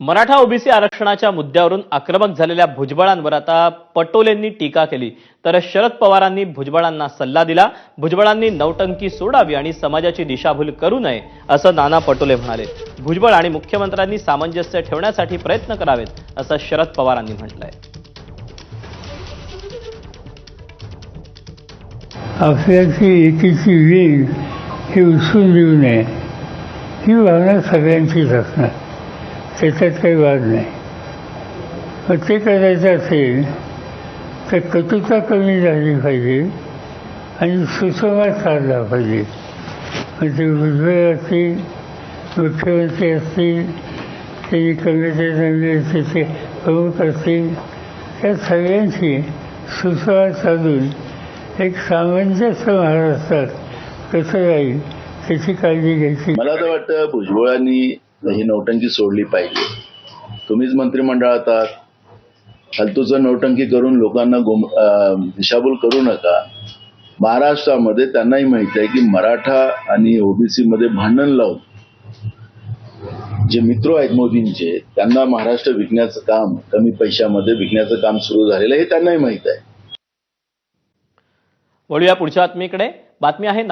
Maratha OBC आरक्षणाच्या मुद्द्यावरून आक्रमक झालेल्या भुजबळांवर आता पटोलेंनी टीका केली. तर शरद पवारांनी भुजबळांना सल्ला दिला. भुजबळांनी नौटंकी सोडावी आणि समाजाची दिशाभूल करू नये असं नाना पटोले म्हणाले. भुजबळ आणि मुख्यमंत्र्यांनी सामंजस्य ठेवण्यासाठी प्रयत्न करावेत असं शरद पवारांनी म्हटलंय. आपल्याची एकीची वीण ही उचलून देऊ नये. ही भावना सगळ्यांचीच असणार. त्याच्यात काही वाद नाही. मग ते करायचं असेल तर कटुता कमी झाली पाहिजे आणि सुसंवाद साधला पाहिजे. म्हणजे उजवे असतील मुख्यमंत्री असतील त्यांनी कमिटी चांगली त्याचे प्रमुख असतील त्या सगळ्यांशी सुसंवाद साधून एक सामंजस्य महाराष्ट्रात कसं राहील त्याची काळजी घ्यायची. मला तर वाटतं भुजबळांनी ही नौटंकी सोडली पाहिजे. तुम्हीच मंत्रिमंडळात आहात. हलतूचं नौटंकी करून लोकांना गोम दिशाभूल करू नका. महाराष्ट्रामध्ये त्यांनाही माहिती आहे की मराठा आणि ओबीसी मध्ये भांडण लावून जे मित्र आहेत मोदींचे त्यांना महाराष्ट्र विकण्याचं काम कमी पैशामध्ये विकण्याचं काम सुरू झालेलं आहे हे त्यांनाही माहीत आहे. वळूया पुढच्या बातमीकडे. बातमी आहे